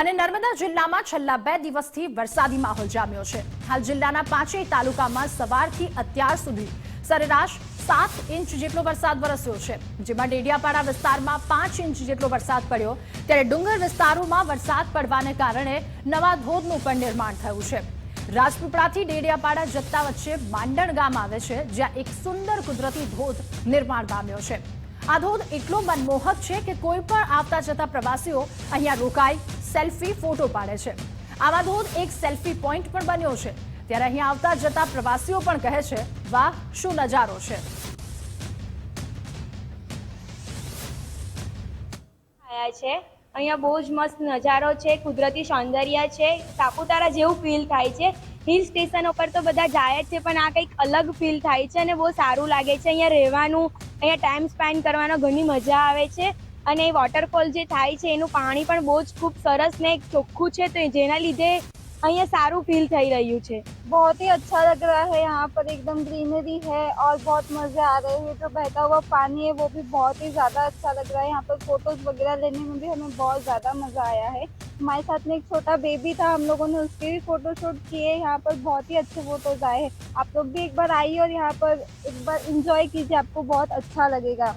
અને નર્મદા જિલ્લામાં છેલ્લા બે દિવસથી વરસાદી માહોલ જામ્યો છે. હાલ જિલ્લાના પાંચેય તાલુકામાં સવારથી અત્યાર સુધી સરેરાશ સાત ઇંચ જેટલો વરસાદ વરસ્યો છે. જેમાં ડેડિયાપાડા વિસ્તારમાં પાંચ ઇંચ જેટલો વરસાદ પડ્યો. ત્યારે ડુંગર વિસ્તારોમાં વરસાદ પડવાને કારણે નવા ધોધનું પણ નિર્માણ થયું છે. રાજપીપળાથી ડેડિયાપાડા જતા વચ્ચે માંડણ ગામ આવે છે, જ્યાં એક સુંદર કુદરતી ધોધ નિર્માણ પામ્યો છે. આ ધોધ એટલો મનમોહક છે કે કોઈ પણ આવતા જતા પ્રવાસીઓ અહીંયા રોકાઈ સેલ્ફી ફોટો પાડે છે. આવા ધોધ એક સેલ્ફી પોઈન્ટ પણ બન્યો છે. ત્યારે અહીંયા આવતા જતા પ્રવાસીઓ પણ કહે છે, વાહ, શું નજારો છે. આયા છે. અહીંયા બહુ જ મસ્ત નજારો છે, કુદરતી સૌંદર્ય છે. સાપુતારા જેવું ફીલ થાય છે. હિલ સ્ટેશન ઉપર તો બધા જાય જ છે, પણ આ કંઈક અલગ ફીલ થાય છે અને બહુ સારું લાગે છે. અહીંયા રહેવાનું, અહીંયા ટાઈમ સ્પેન્ડ કરવાનો ઘણી મજા આવે છે. અને એ વોટરફોલ જે થાય છે એનું પાણી પણ બહુ જ ખૂબ સરસ ને ચોખ્ખું છે તો જેના લીધે અહીંયા સારું ફીલ થઈ રહ્યું છે बहुत ही अच्छा लग रहा है यहाँ पर एकदम ग्रीनरी है और बहुत मजे आ रहे हैं जो बहता हुआ पानी है वो भी बहुत ही ज़्यादा अच्छा लग रहा है यहाँ पर फोटोज वगैरह लेने में भी हमें बहुत ज़्यादा मज़ा आया है हमारे साथ में एक छोटा बेबी था हम लोगों ने उसके भी फोटो शूट किए यहाँ पर बहुत ही अच्छे फोटोज आए हैं आप लोग भी एक बार आइए और यहाँ पर एक बार इंजॉय कीजिए आपको बहुत अच्छा लगेगा